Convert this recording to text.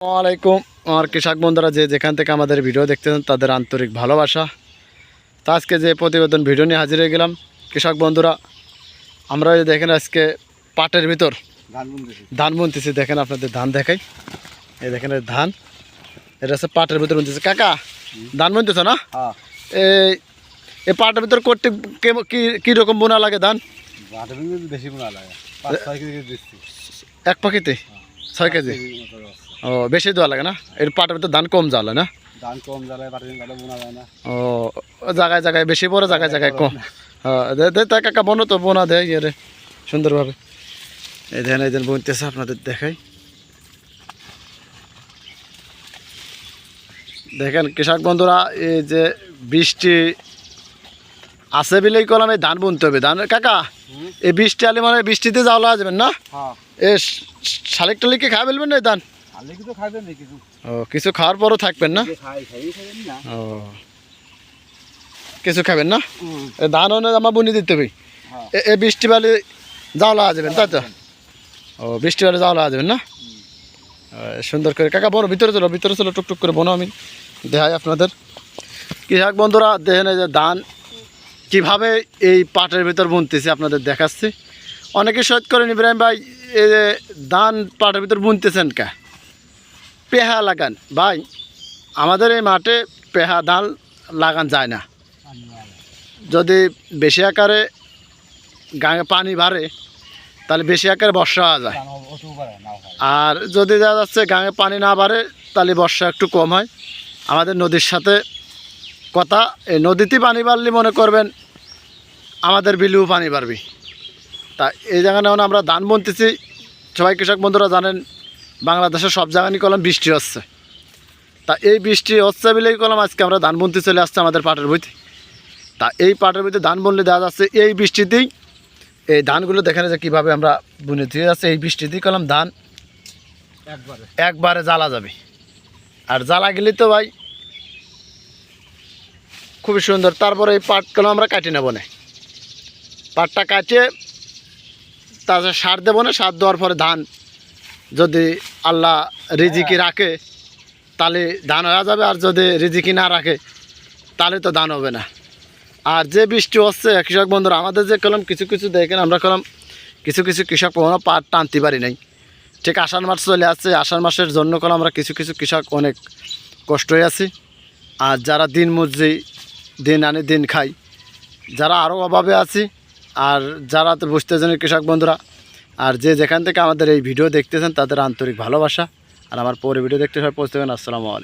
আসসালামাইকুম আমার কৃষক বন্ধুরা যে যেখান থেকে আমাদের ভিডিও দেখতেছেন তাদের আন্তরিক ভালোবাসা। তা আজকে যে প্রতিবেদন ভিডিও নিয়ে হাজির হয়ে গেলাম কৃষক বন্ধুরা আমরা দেখেন আজকে পাটের ভিতর ধান বুনতেছি। দেখেন আপনাদের ধান দেখাই। এই দেখেন ধান এটা হচ্ছে পাটের ভিতর বুনতেছে। কাকা ধান বুনতেছ না? হ্যাঁ। এই এই পাটের ভিতর করতে কীরকম বোনা লাগে ধান? বেশি বোনা লাগে। এক পাখিতে ছয় কেজি? ও বেশি দেওয়া লাগে না? এর পাটের ভিতর ধান কম জ্বালা না? ধান কম জ্বালা ও জায়গায় জায়গায় বেশি পড়ে জায়গায় জায়গায় কম। দে দে তা কাকা বনো তো বোনা দেয় ইয়ে রে সুন্দরভাবে। এই দেখেন এই দিন বুনতেছে আপনাদের দেখাই। দেখেন কৃষক বন্ধুরা এই যে বৃষ্টি আছে বিলেই কলাম এই ধান বুনতে হবে। ধান কাকা এই বৃষ্টি আলে মানে বৃষ্টিতে যাওয়া যাবেন না? হ্যাঁ। এ শালিক টালিককে খাই ফেলবেন না ধান? কিছু কিছু ও কিছু খাওয়ার পরও থাকবেন না? ও কিছু খাবেন না? ধান অনেক আমার বুনি দিতে হবে। হ্যাঁ। এ- বৃষ্টি বালে যাওয়া লাগা যাবেন তাই তো? ও বৃষ্টি বালে যাওয়া লাগা যাবেন না? সুন্দর করে। কাকা বনো ভিতরে চলো ভিতরে চলো টুকটুক করে বনো আমি। দেখাই আপনাদের। কৃষক বন্ধুরা দেখেন যে ধান কীভাবে এই পাটের ভিতর বুনতেছে আপনাদের দেখাচ্ছি। অনেকে সহজ করেন ইব্রাহিম ভাই এই যে ধান পাটের ভিতর বুনতেছেন কা? পেহা লাগান। ভাই, আমাদের এই মাঠে পেহা ধান লাগান যায় না। যদি বেশি আকারে গায়ে পানি বাড়ে, তাহলে বেশি আকারে বর্ষা যায়। আর যদি দেখা যাচ্ছে গাঙে পানি না বাড়ে, তাহলে বর্ষা একটু কম হয়। আমাদের নদীর সাথে কথা, এই নদীতে পানি বাড়লে মনে করবেন আমাদের বিলেও পানি বাড়বে। তা এই জায়গায় আমরা ধান বুনতেছি। সবাই কৃষক বন্ধুরা জানেন বাংলাদেশের সব জায়গায় কলম বৃষ্টি হচ্ছে। তা এই বৃষ্টি হচ্ছে বলেই কলম আজকে আমরা ধান বুনতে চলে আসছে আমাদের পাটের বইতে। তা এই পাটের বইতে ধান বুনলে দেখা যাচ্ছে এই বৃষ্টিতেই এই ধানগুলো দেখেন যে কীভাবে আমরা বুনে দিয়ে যাচ্ছে এই বৃষ্টিতেই কলম ধান একবারে। একবারে জ্বালা যাবে। আর জ্বালা গেলে তো ভাই খুবই সুন্দর তারপরে এই পাটগুলো আমরা কাটি নেব না। পাটটা কাটিয়ে তারপরে সার দেবো না সার দেওয়ার পরে ধান যদি আল্লাহ রিজিকি রাখে তাহলে ধান হয়ে যাবে আর যদি রিজিকি না রাখে তাহলে তো ধান হবে না। আর যে বৃষ্টি হচ্ছে কৃষক বন্ধুরা আমাদের যে কলম কিছু কিছু দেখেন আমরা কলম কিছু কিছু কৃষক কখনো পাট টানতে পারি নাই। ঠিক আষাঢ় মাস চলে আসছে আষাঢ় মাসের জন্য কলম আমরা কিছু কিছু কৃষক অনেক কষ্ট হয়ে আছি। আর যারা দিন মজুরি দিন আনে দিন খাই যারা আরও অভাবে আছি আর যারা তো বুঝতে জানে কৃষক বন্ধুরা আর যে যেখান থেকে আমাদের এই ভিডিও দেখতেছেন, তাদের আন্তরিক ভালোবাসা। আর আমার পরে ভিডিও দেখতে সবাই পৌঁছতে আসসালামু